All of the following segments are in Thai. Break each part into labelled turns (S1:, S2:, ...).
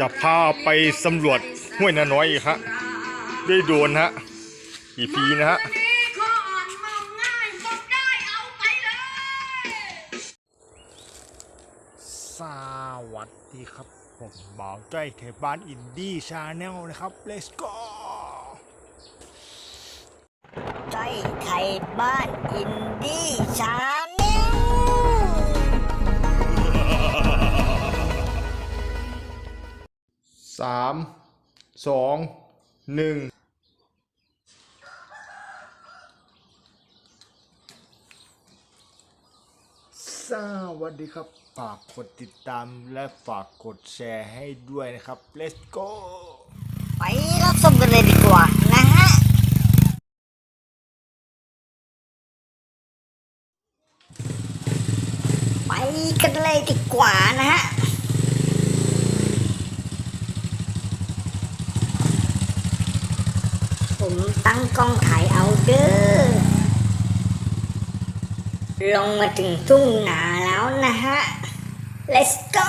S1: จะพาไปสำรวจห้วยนาน้อยอีกฮะด้วยโดรนฮะอีพีนะฮะ
S2: นี่ขออ่อนมองง่ายบอกได้เอาไปเลย
S1: สวัสดีครับ ผมบ่าวจ้อยเทบ้านอินดี้ชาแนลนะครับ let's go
S3: ใจไทยบ้านอินดี้ชา
S1: สามสองหนึ่งสวัสดีครับ ฝากกดติดตามและฝากกดแชร์ให้ด้วยนะครับ let's go
S3: ไปรับชมกันเลยดีกว่านะฮะไปกันเลยดีกว่านะฮะ ผมตั้งกล้องถ่ายเอาเด้อลงมาถึงทุ่งนาแล้วนะฮะ let's go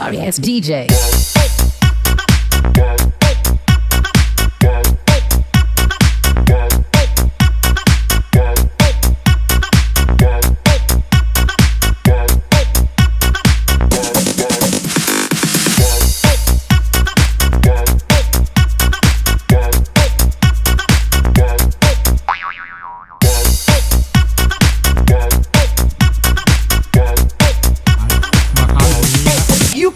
S4: Sorry ass DJ.